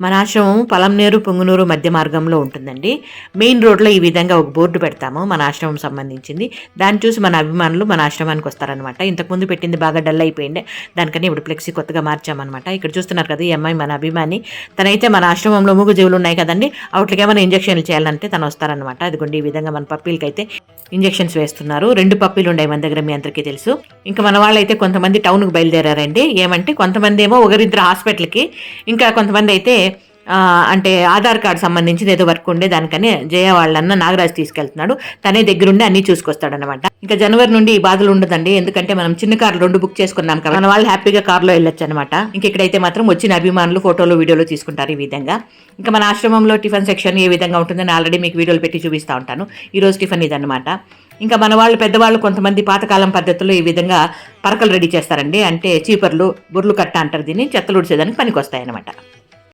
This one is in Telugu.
మన ఆశ్రమం పలంనేరు పొంగునూరు మధ్య మార్గంలో ఉంటుందండి. మెయిన్ రోడ్లో ఈ విధంగా ఒక బోర్డు పెడతాము మన ఆశ్రమం సంబంధించింది. దాన్ని చూసి మన అభిమానులు మన ఆశ్రమానికి వస్తారనమాట ఇంతకుముందు పెట్టింది బాగా డల్ అయిపోయింది దానికని ఇప్పుడు ఫ్లెక్సీ కొత్తగా మార్చామన్నమాట. ఇక్కడ చూస్తున్నారు కదా ఈ అమ్మాయి మన అభిమాని. తనైతే మన ఆశ్రమంలో మూగు జీవులు ఉన్నాయి కదండి. వాటికి ఏమైనా ఇంజక్షన్లు చేయాలంటే తను వస్తారనమాట అదిగోండి ఈ విధంగా మన పప్పీలకైతే ఇంజక్షన్స్ వేస్తున్నారు. రెండు పప్పీలు ఉన్నాయి మన దగ్గర మీ అందరికీ తెలుసు. ఇంకా మన వాళ్ళైతే కొంతమంది టౌన్కి బయలుదేరారండి. ఏమంటే కొంతమంది ఏమో ఒకరిద్దరు హాస్పిటల్కి ఇంకా కొంతమంది అయితే అంటే ఆధార్ కార్డు సంబంధించి ఏదో వర్క్ ఉండే దానికని జయ వాళ్ళన్న నాగరాజు తీసుకెళ్తున్నాడు. తనే దగ్గరుండి అన్ని చూసుకొస్తాడనమాట ఇంకా జనవరి నుండి ఈ బాధలు ఉండదండి. ఎందుకంటే మనం చిన్న కార్లు రెండు బుక్ చేసుకున్నాం కదా మన వాళ్ళు హ్యాపీగా కార్లో వెళ్ళొచ్చు అనమాట ఇంక ఇక్కడైతే మాత్రం వచ్చిన అభిమానులు ఫోటోలు వీడియోలు తీసుకుంటారు ఈ విధంగా. ఇంకా మన ఆశ్రమంలో టిఫిన్ సెక్షన్ ఏ విధంగా ఉంటుందని ఆల్రెడీ మీకు వీడియోలు పెట్టి చూపిస్తూ ఉంటాను. ఈరోజు టిఫిన్ ఇదనమాట ఇంకా మన వాళ్ళు పెద్దవాళ్ళు కొంతమంది పాతకాలం పద్ధతుల్లో ఈ విధంగా పరకలు రెడీ చేస్తారండి. అంటే చీపర్లు బుర్లు కట్ట అంటారు దీన్ని. చెత్తలు ఉడిచేదానికి పనికి వస్తాయన్నమాట